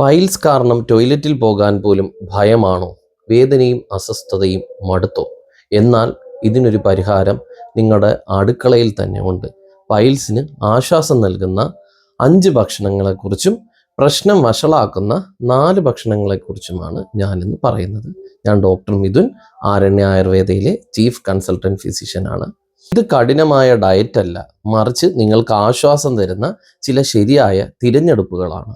Piles കാരണം ടോയ്ലറ്റിൽ പോകാൻ പോലും ഭയമാണോ? വേദനയും അസ്വസ്ഥതയും മടുത്തോ? എന്നാൽ ഇതിനൊരു പരിഹാരം നിങ്ങളുടെ അടുക്കളയിൽ തന്നെ ഉണ്ട്. പൈൽസിന് ആശ്വാസം നൽകുന്ന അഞ്ച് ഭക്ഷണങ്ങളെക്കുറിച്ചും പ്രശ്നം വഷളാക്കുന്ന നാല് ഭക്ഷണങ്ങളെക്കുറിച്ചുമാണ് ഞാനിന്ന് പറയുന്നത്. ഞാൻ ഡോക്ടർ മിഥുൻ ആരണ്യ ആയുർവേദയിലെ ചീഫ് കൺസൾട്ടന്റ് ഫിസിഷ്യനാണ് ഇത് കഠിനമായ ഡയറ്റല്ല. മറിച്ച് നിങ്ങൾക്ക് ആശ്വാസം തരുന്ന ചില ശരിയായ തിരഞ്ഞെടുപ്പുകളാണ്.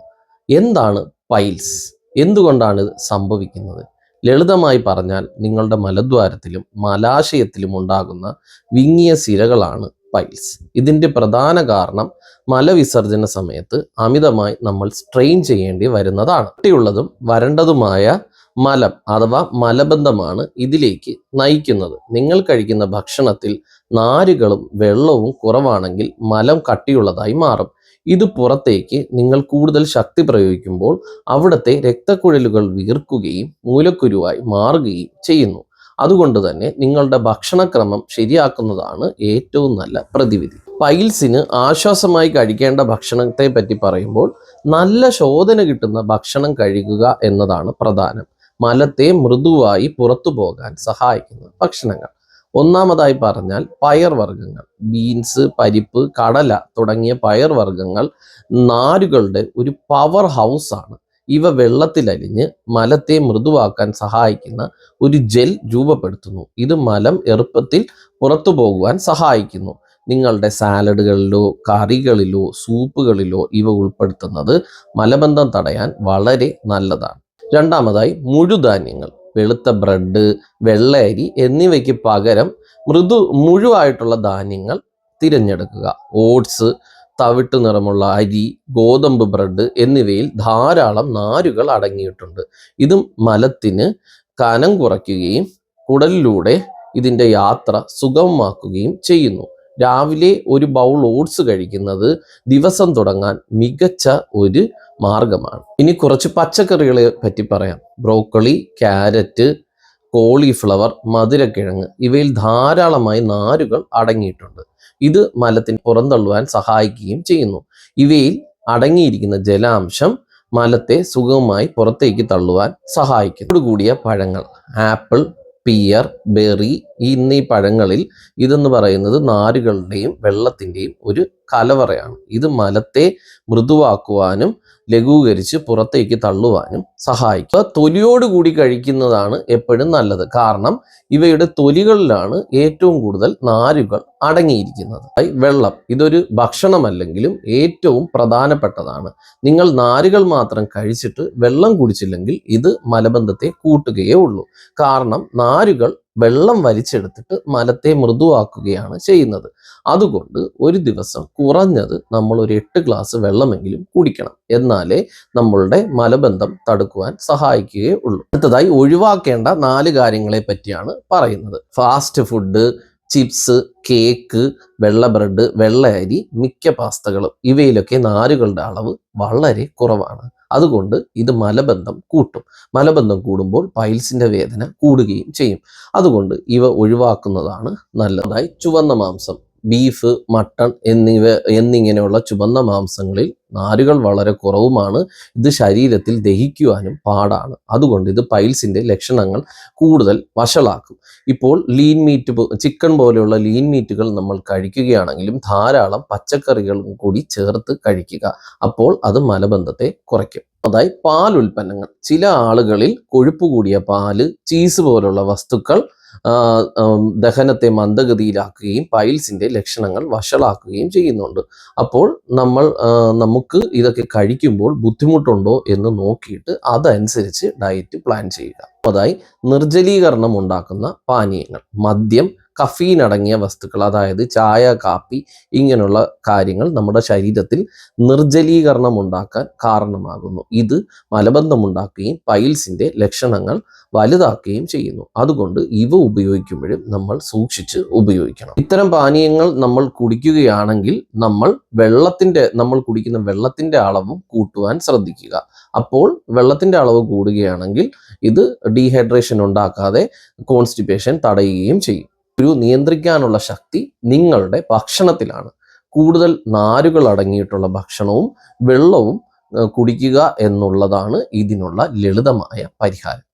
എന്താണ് പൈൽസ്? എന്തുകൊണ്ടാണ് ഇത് സംഭവിക്കുന്നത്? ലളിതമായി പറഞ്ഞാൽ നിങ്ങളുടെ മലദ്വാരത്തിലും മലാശയത്തിലും ഉണ്ടാകുന്ന വിങ്ങിയ സിരകളാണ് പൈൽസ്. ഇതിന്റെ പ്രധാന കാരണം മലവിസർജന സമയത്ത് അമിതമായി നമ്മൾ സ്ട്രെയിൻ ചെയ്യേണ്ടി വരുന്നതാണ്. കട്ടിയുള്ളതും വരണ്ടതുമായ മലം അഥവാ മലബന്ധമാണ് ഇതിലേക്ക് നയിക്കുന്നത്. നിങ്ങൾ കഴിക്കുന്ന ഭക്ഷണത്തിൽ നാരുകളും വെള്ളവും കുറവാണെങ്കിൽ മലം കട്ടിയുള്ളതായി മാറും. ഇത് പുറത്തേക്ക് നിങ്ങൾ കൂടുതൽ ശക്തി പ്രയോഗിക്കുമ്പോൾ അവിടുത്തെ രക്തക്കുഴലുകൾ വീർക്കുകയും മൂലക്കുരുവായി മാറുകയും ചെയ്യുന്നു. അതുകൊണ്ട് തന്നെ നിങ്ങളുടെ ഭക്ഷണക്രമം ശരിയാക്കുന്നതാണ് ഏറ്റവും നല്ല പ്രതിവിധി. പൈൽസിന് ആശ്വാസമായി കഴിക്കേണ്ട ഭക്ഷണത്തെ പറ്റി പറയുമ്പോൾ നല്ല ശോധന കിട്ടുന്ന ഭക്ഷണം കഴിക്കുക എന്നതാണ് പ്രധാനം. മലത്തെ മൃദുവായി പുറത്തു പോകാൻ സഹായിക്കുന്ന ഭക്ഷണങ്ങൾ. ഒന്നാമതായി പറഞ്ഞാൽ പയർവർഗങ്ങൾ ബീൻസ് പരിപ്പ് കടല തുടങ്ങിയ പയർവർഗങ്ങൾ നാരുകളുടെ ഒരു പവർ ഹൗസ് ആണ്. ഇവ വെള്ളത്തിലലിഞ്ഞ് മലത്തെ മൃദുവാക്കാൻ സഹായിക്കുന്ന ഒരു ജെൽ രൂപപ്പെടുത്തുന്നു. ഇത് മലം എളുപ്പത്തിൽ പുറത്തു പോകുവാൻ സഹായിക്കുന്നു. നിങ്ങളുടെ സാലഡുകളിലോ കറികളിലോ സൂപ്പുകളിലോ ഇവ ഉൾപ്പെടുത്തുന്നത് മലബന്ധം തടയാൻ വളരെ നല്ലതാണ്. രണ്ടാമതായി മുഴുധാന്യങ്ങൾ. വെളുത്ത ബ്രെഡ് വെള്ളയരി എന്നിവയ്ക്ക് പകരം മൃദു മുഴുവായിട്ടുള്ള ധാന്യങ്ങൾ തിരഞ്ഞെടുക്കുക. ഓട്സ് തവിട്ട് നിറമുള്ള അരി ഗോതമ്പ് ബ്രെഡ് എന്നിവയിൽ ധാരാളം നാരുകൾ അടങ്ങിയിട്ടുണ്ട്. ഇതും മലത്തിന് കനം കുറയ്ക്കുകയും കുടലിലൂടെ ഇതിന്റെ യാത്ര സുഗമമാക്കുകയും ചെയ്യുന്നു. രാവിലെ ഒരു ബൗൾ ഓട്സ് കഴിക്കുന്നത് ദിവസം തുടങ്ങാൻ മികച്ച ഒരു മാർഗമാണ്. ഇനി കുറച്ച് പച്ചക്കറികളെ പറ്റി പറയാം. ബ്രോക്കളി ക്യാരറ്റ് കോളിഫ്ലവർ മധുരക്കിഴങ്ങ് ഇവയിൽ ധാരാളമായി നാരുകൾ അടങ്ങിയിട്ടുണ്ട്. ഇത് മലത്തിന് പുറന്തള്ളുവാൻ സഹായിക്കുകയും ചെയ്യുന്നു. ഇവയിൽ അടങ്ങിയിരിക്കുന്ന ജലാംശം മലത്തെ സുഗമമായി പുറത്തേക്ക് തള്ളുവാൻ സഹായിക്കും കൂടിയ പഴങ്ങൾ ആപ്പിൾ പിയർ ബെറി എന്നീ പഴങ്ങളിൽ ഇതെന്ന് പറയുന്നത് നാരുകളുടെയും വെള്ളത്തിന്റെയും ഒരു കലവറയാണ്. ഇത് മലത്തെ മൃദുവാക്കുവാനും ലഘൂകരിച്ച് പുറത്തേക്ക് തള്ളുവാനും സഹായിക്കും. തൊലിയോട് കൂടി കഴിക്കുന്നതാണ് എപ്പോഴും നല്ലത്. കാരണം ഇവയുടെ തൊലികളിലാണ് ഏറ്റവും കൂടുതൽ നാരുകൾ അടങ്ങിയിരിക്കുന്നത്. വെള്ളം ഇതൊരു ഭക്ഷണമല്ലെങ്കിലും ഏറ്റവും പ്രധാനപ്പെട്ടതാണ്. നിങ്ങൾ നാരുകൾ മാത്രം കഴിച്ചിട്ട് വെള്ളം കുടിച്ചില്ലെങ്കിൽ ഇത് മലബന്ധത്തെ കൂട്ടുകയേ ഉള്ളൂ. കാരണം നാരുകൾ വെള്ളം വലിച്ചെടുത്തിട്ട് മലത്തെ മൃദുവാക്കുകയാണ് ചെയ്യുന്നത്. അതുകൊണ്ട് ഒരു ദിവസം കുറഞ്ഞത് നമ്മൾ ഒരു എട്ട് ഗ്ലാസ് വെള്ളമെങ്കിലും കുടിക്കണം. എന്നാലേ നമ്മളുടെ മലബന്ധം തടുക്കുവാൻ സഹായിക്കുകയേ ഉള്ളൂ. അടുത്തതായി ഒഴിവാക്കേണ്ട നാല് കാര്യങ്ങളെ പറ്റിയാണ് പറയുന്നത്. ഫാസ്റ്റ് ഫുഡ് ചിപ്സ് കേക്ക് വെള്ള ബ്രെഡ് വെള്ള അരി മിക്ക പാസ്തകളും. ഇവയിലൊക്കെ നാരുകളുടെ അളവ് വളരെ കുറവാണ്. അതുകൊണ്ട് ഇത് മലബന്ധം കൂട്ടും. മലബന്ധം കൂടുമ്പോൾ പൈൽസിന്റെ വേദന കൂടുകയും ചെയ്യും. അതുകൊണ്ട് ഇവ ഒഴിവാക്കുന്നതാണ് നല്ലതായി ചുവന്ന മാംസം. ബീഫ് മട്ടൺ എന്നിവ എന്നിങ്ങനെയുള്ള ചുവന്ന മാംസങ്ങളിൽ നാരുകൾ വളരെ കുറവുമാണ്. ഇത് ശരീരത്തിൽ ദഹിക്കുവാനും പാടാണ്. അതുകൊണ്ട് ഇത് പൈൽസിന്റെ ലക്ഷണങ്ങൾ കൂടുതൽ വഷളാക്കും. ഇപ്പോൾ ലീൻ മീറ്റ് ചിക്കൻ പോലെയുള്ള ലീൻ മീറ്റുകൾ നമ്മൾ കഴിക്കുകയാണെങ്കിലും ധാരാളം പച്ചക്കറികളും കൂടി ചേർത്ത് കഴിക്കുക. അപ്പോൾ അത് മലബന്ധത്തെ കുറയ്ക്കും. അതായത് പാൽ ഉൽപ്പന്നങ്ങൾ ചില ആളുകളിൽ കൊഴുപ്പ് കൂടിയ പാൽ ചീസ് പോലുള്ള വസ്തുക്കൾ ദഹനത്തെ മന്ദഗതിയിലാക്കുകയും പൈൽസിന്റെ ലക്ഷണങ്ങൾ വഷളാക്കുകയും ചെയ്യുന്നുണ്ട്. അപ്പോൾ നമ്മൾ നമുക്ക് ഇതൊക്കെ കഴിക്കുമ്പോൾ ബുദ്ധിമുട്ടുണ്ടോ എന്ന് നോക്കിയിട്ട് അതനുസരിച്ച് ഡയറ്റ് പ്ലാൻ ചെയ്യുക. അതായി നിർജലീകരണം ഉണ്ടാക്കുന്ന പാനീയങ്ങൾ. മദ്യം കഫീൻ അടങ്ങിയ വസ്തുക്കൾ അതായത് ചായ കാപ്പി ഇങ്ങനെയുള്ള കാര്യങ്ങൾ നമ്മുടെ ശരീരത്തിൽ നിർജലീകരണം ഉണ്ടാക്കാൻ കാരണമാകുന്നു. ഇത് മലബന്ധമുണ്ടാക്കുകയും പൈൽസിന്റെ ലക്ഷണങ്ങൾ വലുതാക്കുകയും ചെയ്യുന്നു. അതുകൊണ്ട് ഇവ ഉപയോഗിക്കുമ്പോഴും നമ്മൾ സൂക്ഷിച്ച് ഉപയോഗിക്കണം. ഇത്തരം പാനീയങ്ങൾ നമ്മൾ കുടിക്കുകയാണെങ്കിൽ നമ്മൾ വെള്ളത്തിന്റെ നമ്മൾ കുടിക്കുന്ന വെള്ളത്തിന്റെ അളവും കൂട്ടുവാൻ ശ്രദ്ധിക്കുക. അപ്പോൾ വെള്ളത്തിന്റെ അളവ് കൂടുകയാണെങ്കിൽ ഇത് ഡീഹൈഡ്രേഷൻ ഉണ്ടാക്കാതെ കോൺസ്റ്റിപ്പേഷൻ തടയുകയും ചെയ്യും. ഒരു നിയന്ത്രിക്കാനുള്ള ശക്തി നിങ്ങളുടെ ഭക്ഷണത്തിലാണ്. കൂടുതൽ നാരുകൾ അടങ്ങിയിട്ടുള്ള ഭക്ഷണവും വെള്ളവും കുടിക്കുക എന്നുള്ളതാണ് ഇതിനുള്ള ലളിതമായ പരിഹാരം.